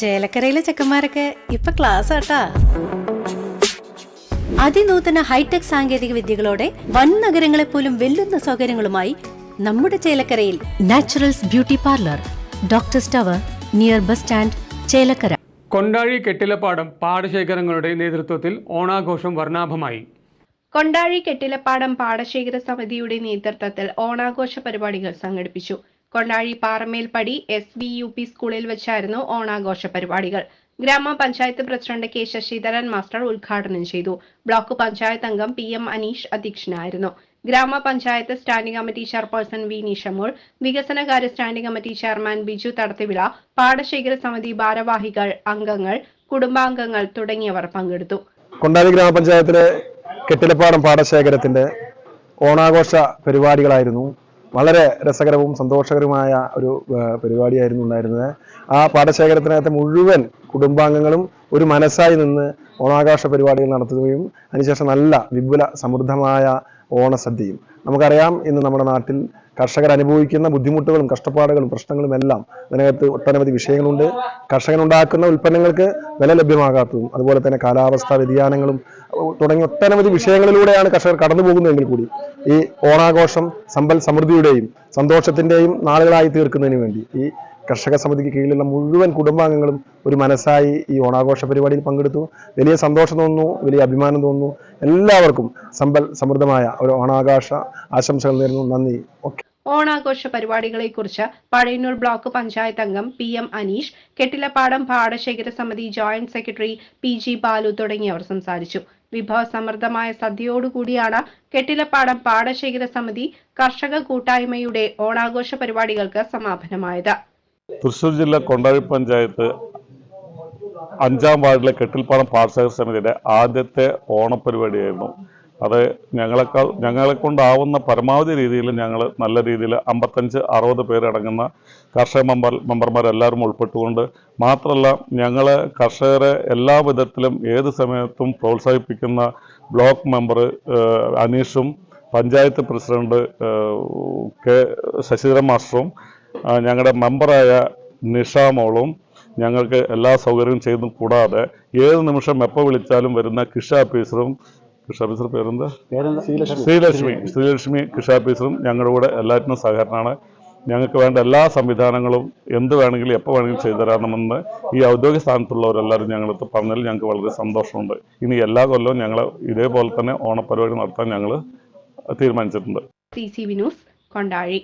ചേലക്കരയിലെ ചെക്കന്മാരൊക്കെ ഇപ്പൊ ക്ലാസ് ആട്ടാ. അതിനൂതന ഹൈടെക് സാങ്കേതിക വിദ്യകളോടെ വൻ നഗരങ്ങളെ പോലും വെല്ലുന്ന സൗകര്യങ്ങളുമായി നമ്മുടെ ചേലക്കരയിൽ naturals beauty parlour doctor tower near bus stand Chelakkara. Kondazhi Kettilappadam പാടശേഖരങ്ങളുടെ നേതൃത്വത്തിൽ ഓണാഘോഷം വർണാഭമായി. കൊണ്ടാഴി കെട്ടിലപ്പാടം പാടശേഖര സമിതിയുടെ നേതൃത്വത്തിൽ ഓണാഘോഷ പരിപാടികൾ സംഘടിപ്പിച്ചു. Kondazhi Paramelpadi S V U P സ്കൂളിൽ വെച്ചായിരുന്നു ഓണാഘോഷ പരിപാടികൾ. ഗ്രാമപഞ്ചായത്ത് പ്രസിഡന്റ് കെ ശശിധരൻ മാസ്റ്റർ ഉദ്ഘാടനം ചെയ്തു. ബ്ലോക്ക് പഞ്ചായത്ത് അംഗം പി എം അനീഷ് അധ്യക്ഷനായിരുന്നു. ഗ്രാമപഞ്ചായത്ത് standing committee chairperson V Nishamol വികസനകാര്യ standing committee chairman Biju Thadathivila പാടശേഖര സമിതി ഭാരവാഹികൾ അംഗങ്ങൾ കുടുംബാംഗങ്ങൾ തുടങ്ങിയവർ പങ്കെടുത്തു. കൊണ്ടാടി ഗ്രാമപഞ്ചായത്തിലെ കെട്ടിലപ്പാടം പാടശേഖരത്തിന്റെ ഓണാഘോഷ പരിപാടികളായിരുന്നു വളരെ രസകരവും സന്തോഷകരവുമായ ഒരു പരിപാടിയായിരുന്നു ഉണ്ടായിരുന്നത്. ആ പാടശേഖരത്തിനകത്തെ മുഴുവൻ കുടുംബാംഗങ്ങളും ഒരു മനസ്സായി നിന്ന് ഓണാഘോഷ പരിപാടികൾ നടത്തുകയും അതിനുശേഷം നല്ല വിപുല സമൃദ്ധമായ ഓണസദ്യയും നമുക്കറിയാം ഇന്ന് നമ്മുടെ നാട്ടിൽ കർഷകർ അനുഭവിക്കുന്ന ബുദ്ധിമുട്ടുകളും കഷ്ടപ്പാടുകളും പ്രശ്നങ്ങളും എല്ലാം ഇതിനകത്ത് ഒട്ടനവധി വിഷയങ്ങളുണ്ട്. കർഷകനുണ്ടാക്കുന്ന ഉൽപ്പന്നങ്ങൾക്ക് വില ലഭ്യമാകാത്തതും അതുപോലെ തന്നെ കാലാവസ്ഥാ വ്യതിയാനങ്ങളും തുടങ്ങിയ ഒട്ടനവധി വിഷയങ്ങളിലൂടെയാണ് കർഷകർ കടന്നു പോകുന്നതെങ്കിൽ കൂടി ഈ ഓണാഘോഷം സമ്പൽ സമൃദ്ധിയുടെയും സന്തോഷത്തിന്റെയും നാളുകളായി തീർക്കുന്നതിന് വേണ്ടി ഈ കർഷക സമിതിക്ക് കീഴിലുള്ള മുഴുവൻ കുടുംബാംഗങ്ങളും ഒരു മനസ്സായി ഈ ഓണാഘോഷ പരിപാടിയിൽ പങ്കെടുത്തു. വലിയ സന്തോഷം തോന്നുന്നു വലിയ അഭിമാനം തോന്നുന്നു. എല്ലാവർക്കും സമ്പൽ സമൃദ്ധമായ ഒരു ഓണാഘോഷ ആശംസകൾ നേരുന്നു. നന്ദി. ഓക്കെ. ഓണാഘോഷ പരിപാടികളെക്കുറിച്ച് പഴയന്നൂർ ബ്ലോക്ക് പഞ്ചായത്ത് അംഗം പി എം അനീഷ് കെട്ടിലപ്പാടം പാടശേഖര സമിതി joint secretary P G Balu തുടങ്ങിയവർ സംസാരിച്ചു. വിഭവ സമൃദ്ധമായ സദ്യയോടുകൂടിയാണ് കെട്ടിലപ്പാടം പാടശേഖര സമിതി കർഷക കൂട്ടായ്മയുടെ ഓണാഘോഷ പരിപാടികൾക്ക് സമാപനമായത്. തൃശൂർ ജില്ല കൊണ്ടാഴി പഞ്ചായത്ത് അഞ്ചാം വാർഡിലെ കെട്ടിൽപ്പാടം പാടശേഖര സമിതിയുടെ ആദ്യത്തെ ഓണപ്പരിപാടിയായിരുന്നു അത് ഞങ്ങളെക്കാൾ ഞങ്ങളെ കൊണ്ടാവുന്ന പരമാവധി രീതിയിൽ ഞങ്ങൾ നല്ല രീതിയിൽ അമ്പത്തഞ്ച് അറുപത് പേരടങ്ങുന്ന കർഷക മെമ്പർ മെമ്പർമാരെല്ലാവരും ഉൾപ്പെട്ടുകൊണ്ട് മാത്രമല്ല ഞങ്ങൾ കർഷകരെ എല്ലാ വിധത്തിലും ഏത് സമയത്തും പ്രോത്സാഹിപ്പിക്കുന്ന ബ്ലോക്ക് മെമ്പർ അനീഷും പഞ്ചായത്ത് പ്രസിഡന്റ് കെ ശശിധരൻ മാസ്റ്ററും ഞങ്ങളുടെ മെമ്പറായ നിഷാമോളും ഞങ്ങൾക്ക് എല്ലാ സൗകര്യവും ചെയ്തും കൂടാതെ ഏത് നിമിഷം എപ്പോൾ വിളിച്ചാലും വരുന്ന കൃഷി ഓഫീസറും കൃഷി ഓഫീസർ പേരെന്താ? ശ്രീലക്ഷ്മി. ശ്രീലക്ഷ്മി. കൃഷാപീസറും ഞങ്ങളുടെ കൂടെ എല്ലാറ്റിനും സഹകരണമാണ്. ഞങ്ങൾക്ക് വേണ്ട എല്ലാ സംവിധാനങ്ങളും എന്ത് വേണമെങ്കിലും എപ്പോൾ വേണമെങ്കിലും ചെയ്തു തരാമെന്ന് ഈ ഔദ്യോഗിക സ്ഥാനത്തുള്ളവരെല്ലാവരും ഞങ്ങളടുത്ത് പറഞ്ഞതിൽ ഞങ്ങൾക്ക് വളരെ സന്തോഷമുണ്ട്. ഇനി എല്ലാ കൊല്ലവും ഞങ്ങൾ ഇതേപോലെ തന്നെ ഓണപ്പരിപാടി നടത്താൻ ഞങ്ങൾ തീരുമാനിച്ചിട്ടുണ്ട്. സി സി വിനോസ് ന്യൂസ് കൊണ്ടാഴി